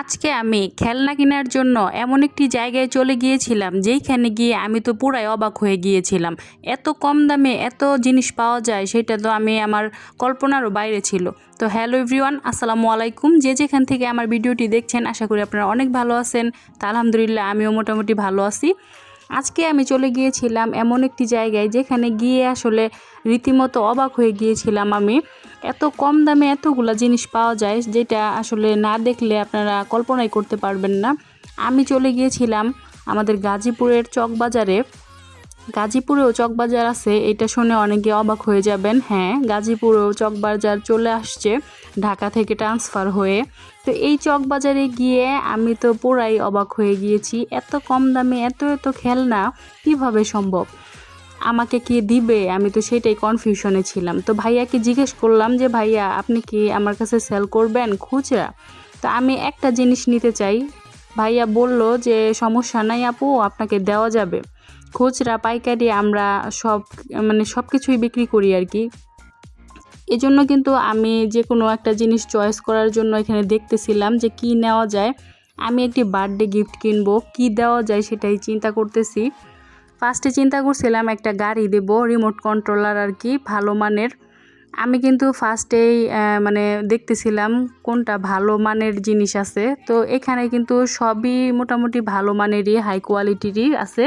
আজকে আমি খেলনা কেনার জন্য এমন একটি জায়গায় চলে গিয়েছিলাম, যেইখানে গিয়ে আমি তো পুরাই অবাক হয়ে গিয়েছিলাম। এত কম দামে এত জিনিস পাওয়া যায়, সেটা তো আমি আমার কল্পনারও বাইরে ছিল। তো হ্যালো এভরিওয়ান, আসসালামু আলাইকুম। যে যেখান থেকে আমার ভিডিওটি দেখছেন, আশা করি আপনারা অনেক ভালো আছেন। তা আলহামদুলিল্লাহ, আমিও মোটামুটি ভালো আছি। আজকে আমি চলে গিয়েছিলাম এমন একটি জায়গায় যেখানে গিয়ে আসলে রীতিমতো অবাক হয়ে গিয়েছিলাম আমি। এত কম দামে এতগুলা জিনিস পাওয়া যায় যেটা আসলে না দেখলে আপনারা কল্পনাই করতে পারবেন না। আমি চলে গিয়েছিলাম আমাদের গাজীপুরের চকবাজারে। গাজীপুরেও চকবাজার আছে, এটা শুনে অনেকে অবাক হয়ে যাবেন। হ্যাঁ গাজীপুরেও চকবাজার চলে আসছে, ঢাকা থেকে ট্রান্সফার হয়ে। তো এই চকবাজারে গিয়ে আমি তো পুরাই অবাক হয়ে গিয়েছি, এত কম দামে, এত এত খেলনা, কীভাবে সম্ভব? আমাকে কি দিবে? আমি তো সেটাই কনফিউশনে ছিলাম। তো ভাইয়াকে জিজ্ঞেস করলাম যে, ভাইয়া, আপনি কি আমার কাছে সেল করবেন খুচরা? তো আমি একটা জিনিস নিতে চাই ভাইয়া বলল যে, সমস্যা নাই আপু, আপনাকে দেওয়া যাবে। খুচরা, পাইকারি আমরা সব মানে সব কিছুই বিক্রি করি আর কি। এজন্য কিন্তু আমি যে কোনো একটা জিনিস চয়েস করার জন্য এখানে দেখতেছিলাম যে, কি নেওয়া যায়। আমি একটি বার্থডে গিফট কিনবো। কি দেওয়া যায় সেটাই চিন্তা করতেছি। ফার্স্টে চিন্তা করছিলাম একটা গাড়ি দেব, রিমোট কন্ট্রোলার আর কি, ভালো মানের। আমি কিন্তু ফার্স্টেই মানে দেখতেছিলাম কোনটা ভালো মানের জিনিস আছে। তো এখানে কিন্তু সবই মোটামুটি ভালো মানেরই হাই কোয়ালিটিরই আছে।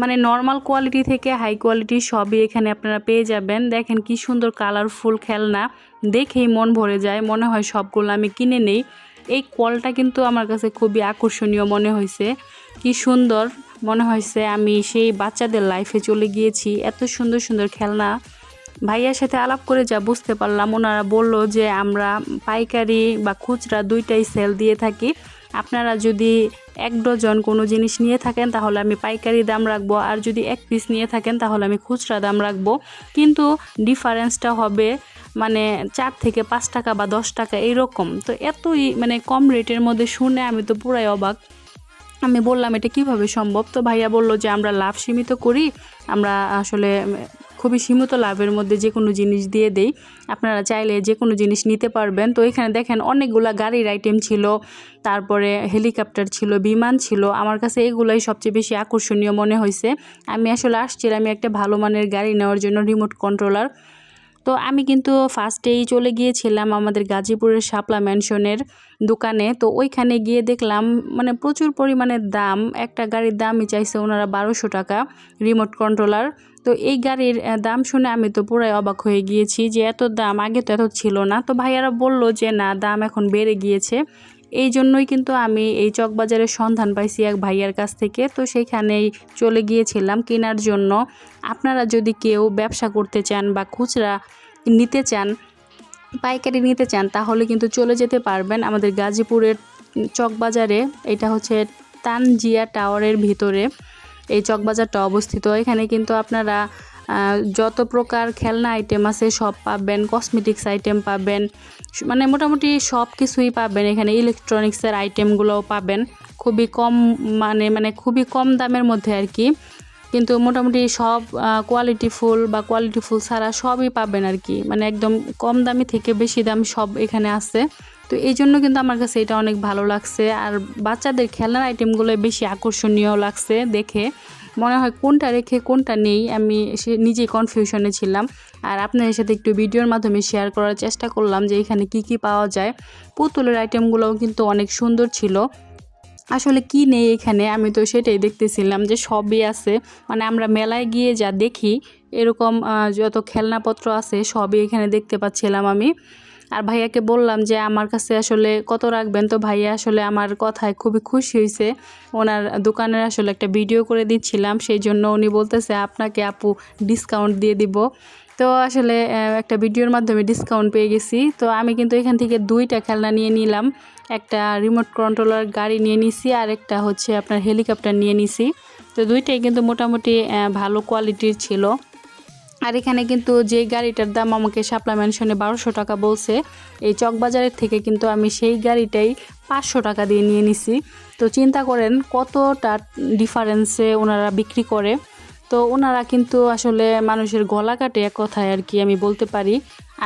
মানে নর্মাল কোয়ালিটি থেকে হাই কোয়ালিটি সবই এখানে আপনারা পেয়ে যাবেন। দেখেন কি সুন্দর কালারফুল খেলনা। দেখেই মন ভরে যায়, মনে হয় সবগুলো আমি কিনে নেই। এই কলটা কিন্তু আমার কাছে খুবই আকর্ষণীয় মনে হয়েছে। কি সুন্দর মনে হয়েছে আমি সেই বাচ্চাদের লাইফে চলে গিয়েছি। এত সুন্দর সুন্দর খেলনা। ভাইয়ার সাথে আলাপ করে যা বুঝতে পারলাম, ওনারা বলল যে আমরা পাইকারি বা খুচরা দুইটাই সেল দিয়ে থাকি। আপনারা যদি এক ডজন কোনো জিনিস নিয়ে থাকেন, তাহলে আমি পাইকারি দাম রাখব, আর যদি এক পিস নিয়ে থাকেন, তাহলে আমি খুচরা দাম রাখব। কিন্তু ডিফারেন্সটা হবে মানে চার থেকে পাঁচ টাকা বা দশ টাকা এইরকম। তো এতই মানে কম রেটের মধ্যে শুনে আমি তো পুরাই অবাক। আমি বললাম, এটা কীভাবে সম্ভব? তো ভাইয়া বলল যে, আমরা লাভ সীমিত করি, আমরা আসলে খুবই সীমিত লাভের মধ্যে যে কোনো জিনিস দিয়ে দেই। আপনারা চাইলে যে কোনো জিনিস নিতে পারবেন। তো এখানে দেখেন অনেকগুলা গাড়ির আইটেম ছিল, তারপরে হেলিকপ্টার ছিল, বিমান ছিল। আমার কাছে এগুলোই সবচেয়ে বেশি আকর্ষণীয় মনে হয়েছে আমি আসলে আসছিলাম একটা ভালো মানের গাড়ি নেওয়ার জন্য রিমোট কন্ট্রোলার তো আমি কিন্তু ফার্স্টেই চলে গিয়েছিলাম আমাদের গাজীপুরের শাপলা ম্যানশনের দোকানে। তো ওইখানে গিয়ে দেখলাম মানে প্রচুর পরিমাণে দাম। একটা গাড়ির দামই চাইছে ওনারা বারোশো টাকা রিমোট কন্ট্রোলার তো এই গাড়ির দাম শুনে আমি তো পুরাই অবাক হয়ে গিয়েছি যে এত দাম, আগে তো এত ছিল না। তো ভাইয়ারা বলল যে না, দাম এখন বেড়ে গিয়েছে। এই জন্যই কিন্তু আমি এই চকবাজারের সন্ধান পাইছি এক ভাইয়ার কাছ থেকে। তো সেইখানেই চলে গিয়েছিলাম কেনার জন্য। আপনারা যদি কেউ ব্যবসা করতে চান বা খুচরা নিতে চান, পাইকারি নিতে চান, তাহলে কিন্তু চলে যেতে পারবেন আমাদের গাজীপুরের চকবাজারে। এটা হচ্ছে তানজিয়া টাওয়ারের ভিতরে। এই চকবাজারটা অবস্থিত। এখানে কিন্তু আপনারা যত প্রকার খেলনা আইটেম আছে, সব পাবেন কসমেটিক্স আইটেম পাবেন মানে মোটামুটি সব কিছুই পাবেন এখানে ইলেকট্রনিক্সের আইটেমগুলোও পাবেন, খুবই কম মানে মানে খুবই কম দামের মধ্যে আর কি, কিন্তু মোটামুটি সব কোয়ালিটি ফুল বা কোয়ালিটি ফুল ছাড়া সবই পাবেন আর কি মানে একদম কম দামি থেকে বেশি দাম সব এখানে আছে, তো এই জন্য কিন্তু আমার কাছে এটা অনেক ভালো লাগছে, আর বাচ্চাদের খেলনার আইটেমগুলো বেশি আকর্ষণীয় লাগছে দেখে মনে হয় কোনটা রেখে কোনটা নেই, আমি সে নিজেই কনফিউশনে ছিলাম। আর আপনাদের সাথে একটু ভিডিওর মাধ্যমে শেয়ার করার চেষ্টা করলাম যে এখানে কি কি পাওয়া যায়। পুতুলের আইটেমগুলোও কিন্তু অনেক সুন্দর ছিল। আসলে কি নেই এখানে, আমি তো সেটাই দেখতেছিলাম যে সবই আছে। মানে আমরা মেলায় গিয়ে যা দেখি, এরকম যত খেলনাপত্র আছে, সবই এখানে দেখতে পাচ্ছিলাম আমি। আর ভাইয়াকে বললাম যে, আমার কাছে আসলে কত রাখবেন? তো ভাইয়া আসলে আমার কথায় খুবই খুশি হয়েছে ওনার দোকানের আসলে একটা ভিডিও করে দিচ্ছিলাম, সেই জন্য উনি বলতেছে, আপনাকে আপু ডিসকাউন্ট দিয়ে দিব। তো আসলে একটা ভিডিওর মাধ্যমে ডিসকাউন্ট পেয়ে গেছি। তো আমি কিন্তু এখান থেকে দুইটা খেলনা নিয়ে নিলাম। একটা রিমোট কন্ট্রোলার গাড়ি নিয়ে নিছি, আর একটা হচ্ছে আপনার হেলিকপ্টার নিয়ে নিছি। তো দুইটাই কিন্তু মোটামুটি ভালো কোয়ালিটির ছিল। আর এখানে কিন্তু যে গাড়িটার দাম আমাকে শাপলা ম্যানশনে বারোশো টাকা বলছে, এই চকবাজারের থেকে কিন্তু আমি সেই গাড়িটাই পাঁচশো টাকা দিয়ে নিয়ে নিছি। তো চিন্তা করেন কতটা ডিফারেন্সে ওনারা বিক্রি করে। তো ওনারা কিন্তু আসলে মানুষের গলা কাটে এক কথায় আর কি আমি বলতে পারি।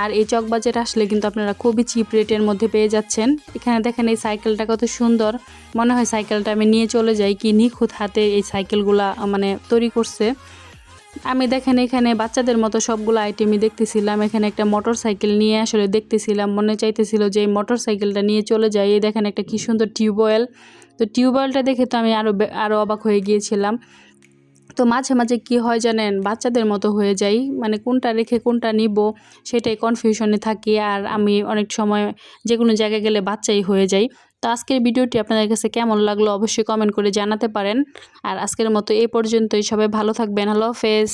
আর এই চকবাজারে আসলে কিন্তু আপনারা খুবই চিপ রেটের মধ্যে পেয়ে যাচ্ছেন। এখানে দেখেন এই সাইকেলটা কত সুন্দর। মনে হয় সাইকেলটা আমি নিয়ে চলে যাই কি নিখুঁত হাতে এই সাইকেলগুলা মানে তৈরি করছে। আমি দেখেন এখানে বাচ্চাদের মতো সবগুলো আইটেমই দেখতেছিলাম। এখানে একটা মোটর সাইকেল নিয়ে আসলে দেখতেছিলাম। মনে চাইতেছিল যে এই মোটর সাইকেলটা নিয়ে চলে যাই। এই দেখেন একটা কি সুন্দর টিউবওয়েল তো টিউবওয়েলটা দেখে তো আমি আরও আরও অবাক হয়ে গিয়েছিলাম। তো মাঝে মাঝে কি হয় জানেন? বাচ্চাদের মতো হয়ে যাই। মানে কোনটা রেখে কোনটা নিব সেটাই কনফিউশনে থাকি। আর আমি অনেক সময় যে কোনো জায়গায় গেলে বাচ্চাই হয়ে যাই। তো আজকের ভিডিওটি আপনাদের কাছে কেমন লাগল অবশ্যই কমেন্ট করে জানাতে পারেন। আর আজকের মতো এই পর্যন্তই। সবাই ভালো থাকবেন। হ্যালো হাফেজ।